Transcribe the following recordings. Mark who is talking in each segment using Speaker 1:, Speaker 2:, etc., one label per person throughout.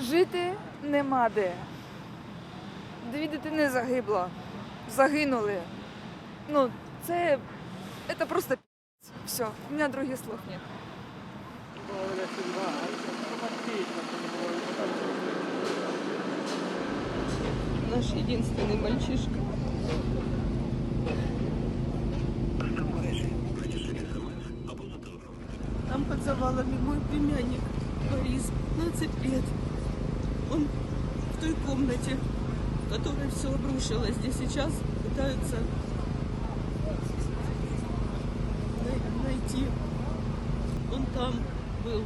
Speaker 1: Жити нема де. Дві дитини загибло. Загинули. Ну, це, це просто. Все, у мене других слов нет.
Speaker 2: Наш единственный мальчишка. Там под завалами мой племянник Борис, 15 лет. Он в той комнате, в которой все обрушилось, где сейчас пытаются най- найти. Он там был.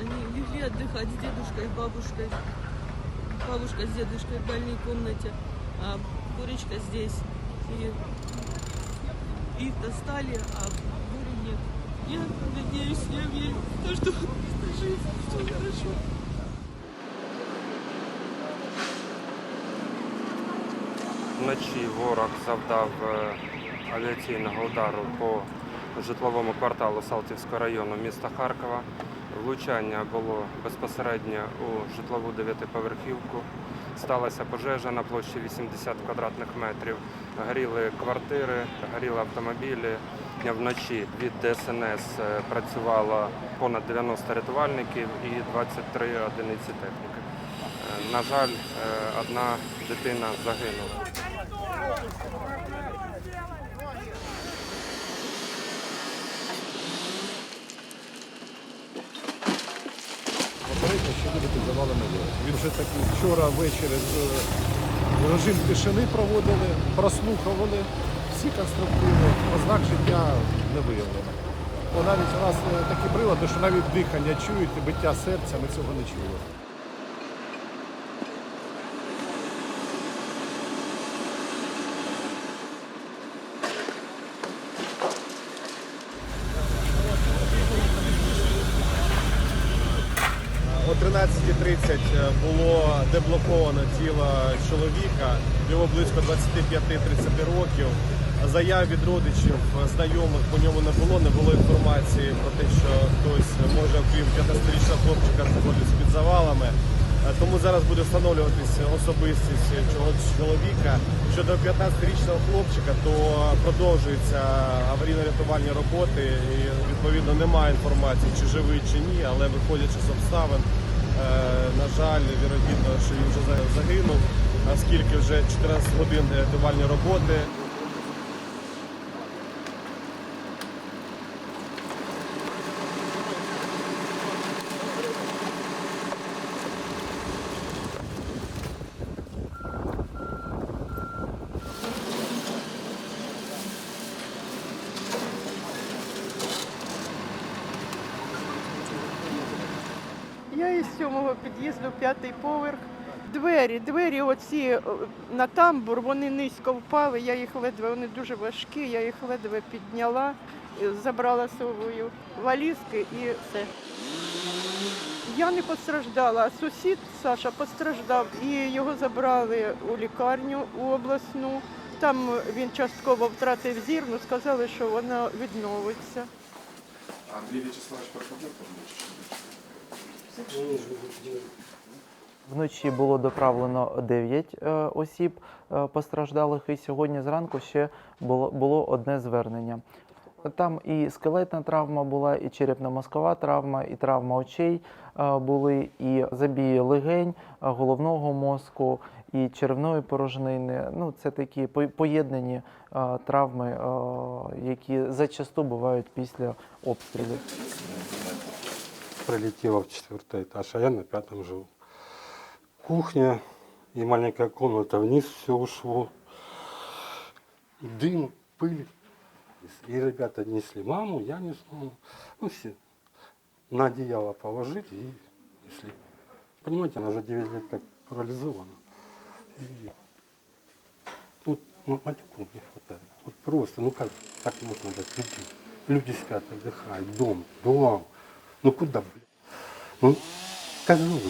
Speaker 2: Они легли отдыхать с дедушкой и бабушкой. Бабушка с дедушкой в дальней комнате, а Боречка здесь. И их достали, а Бори нет. Я надеюсь, я верю что он жив, все хорошо.
Speaker 3: Вночі ворог завдав е, авіаційного удару по житловому кварталу Салтівського району міста Харкова. Влучання було безпосередньо у житлову дев'ятиповерхівку. Сталася пожежа на площі 80 квадратних метрів. Горіли квартири, горіли автомобілі. Вночі від ДСНС е, працювало понад 90 рятувальників і 23 одиниці техніки. Е, На жаль, одна дитина загинула.
Speaker 4: Що буде під завалами ворог. Він вже таки вчора ввечері е, режим тишини проводили, прослухували всі конструктиви, ознак життя не виявлено. Бо навіть у нас е, такі прилади, що навіть дихання чують биття серця, ми цього не чули.
Speaker 5: О 13.30 було деблоковано тіло чоловіка, його близько 25-30 років. Заяв від родичів, знайомих по ньому не було, не було інформації про те, що хтось може, окрім 15-річного хлопчика, знаходиться під завалами. Е, Тому зараз буде встановлюватися особистість цього чоловіка. Щодо 15-річного хлопчика, то продовжуються аварійно-рятувальні роботи. І відповідно немає інформації, чи живий, чи ні, але виходячи з обставин, е, на жаль, вірогідно, що він вже загинув, оскільки вже 14 годин рятувальні роботи.
Speaker 2: Я із сьомого під'їзду, п'ятий поверх. Двері, двері оці е, на тамбур, вони низько впали, я їх ледве, вони дуже важкі, я їх ледве підняла, е, забрала собою валізки і все. Я не постраждала, а сусід Саша постраждав і його забрали у лікарню у обласну. Там він частково втратив зір, але сказали, що вона відновиться.
Speaker 6: Андрій В'ячеславович проходив
Speaker 7: Вночі було доправлено 9 е, осіб е, постраждалих, і сьогодні зранку ще було, було одне звернення. Там і скелетна травма була, і черепно-мозкова травма, і травма очей е, були, і забій легень, головного мозку, і черевної порожнини. Ну, це такі по- поєднані травми, які зачасту бувають після обстрілів.
Speaker 8: Прилетела в четвертый этаж, а я на пятом живу. Кухня и маленькая комната вниз, все ушло. Дым, пыль. И ребята несли маму, я нес маму. Ну, все. На одеяло положили и несли. Понимаете, она уже 9 лет как парализована. И вот матюку не хватает. Вот просто, ну как так можно дать люди? Люди спят, отдыхают, дом, дом. Ну куда, блядь? Ну, козлы.